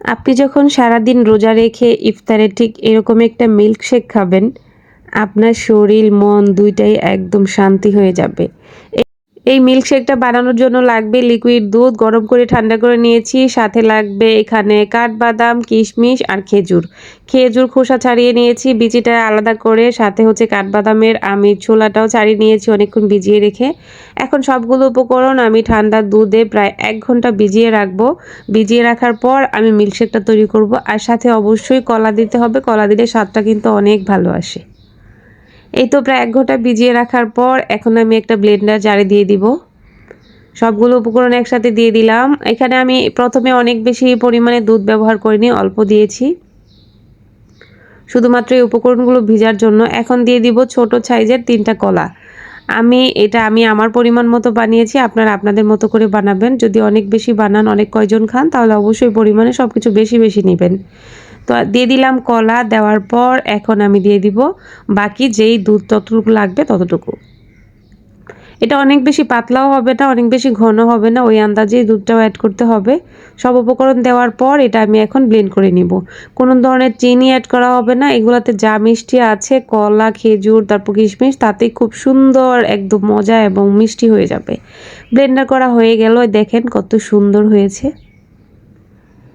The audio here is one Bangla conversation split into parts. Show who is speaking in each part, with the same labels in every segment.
Speaker 1: আপনি যখন সারাদিন রোজা রেখে ইফতারে ঠিক এরকম একটা মিল্কশেক খাবেন, আপনার শরীর, মন দুইটাই একদম শান্তি হয়ে যাবে। এই মিল্কশেকটা বানানোর জন্য লাগবে লিকুইড দুধ, গরম করে ঠান্ডা করে নিয়েছি, সাথে লাগবে এখানে কাঠবাদাম, কিশমিশ আর খেজুর। খেজুর খোসা ছাড়িয়ে নিয়েছি, বিচিটা আলাদা করে, সাথে হচ্ছে কাঠবাদামের আমি ছোলাটাও ছাড়িয়ে নিয়েছি অনেকক্ষণ ভিজিয়ে রেখে। এখন সবগুলো উপকরণ আমি ঠান্ডা দুধে প্রায় এক ঘণ্টা ভিজিয়ে রাখব। ভিজিয়ে রাখার পর আমি মিল্কশেকটা তৈরি করব। আর সাথে অবশ্যই কলা দিতে হবে, কলা দিলে স্বাদটা কিন্তু অনেক ভালো আসে। এই তো প্রায় এক ঘণ্টা ভিজিয়ে রাখার পর এখন আমি একটা ব্লেন্ডার জারে দিয়ে দিব। সবগুলো উপকরণ একসাথে দিয়ে দিলাম। এখানে আমি প্রথমে অনেক বেশি পরিমাণে দুধ ব্যবহার করিনি, অল্প দিয়েছি। শুধুমাত্র এই উপকরণগুলো ভিজার জন্য। এখন দিয়ে দিব ছোট সাইজের তিনটা কলা। আমি, এটা আমি আমার পরিমাণ মতো বানিয়েছি, আপনারা আপনাদের মতো করে বানাবেন। যদি অনেক বেশি বানান, অনেক কয়জন খান, তাহলে অবশ্যই পরিমাণে সব কিছু বেশি বেশি নেবেন। তো দিয়ে দিলাম কলা দেওয়ার পর এখন আমি দিয়ে দিব বাকি যেই দুধ ততটুকু লাগবে ততটুকু। এটা অনেক বেশি পাতলাও হবে না, অনেক বেশি ঘন হবে না, ওই আন্দাজেই দুধটাও অ্যাড করতে হবে। সব উপকরণ দেওয়ার পর এটা আমি এখন ব্লেন্ড করে নিব। কোনো ধরনের চিনি অ্যাড করা হবে না, এগুলাতে যা মিষ্টি আছে, কলা, খেজুর, তারপর কিশমিশ, তাতেই খুব সুন্দর, একদম মজা এবং মিষ্টি হয়ে যাবে। ব্লেন্ডার করা হয়ে গেল, দেখেন কত সুন্দর হয়েছে।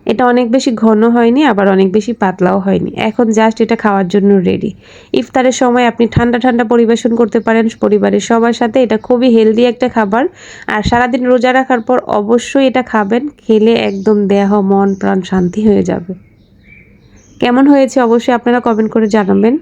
Speaker 1: এটা অনেক বেশি ঘন হয়নি, আবার অনেক বেশি পাতলাও হয়নি। এখন জাস্ট এটা খাওয়ার জন্য রেডি ইফতারের সময় আপনি ঠান্ডা ঠান্ডা পরিবেশন করতে পারেন, পরিবারের সবার সাথে। এটা খুবই হেলদি একটা খাবার। আর সারাদিন রোজা রাখার পর অবশ্যই এটা খাবেন, খেলে একদম দেহ, মন, প্রাণ শান্তি হয়ে যাবে। কেমন হয়েছে অবশ্যই আপনারা কমেন্ট করে জানাবেন।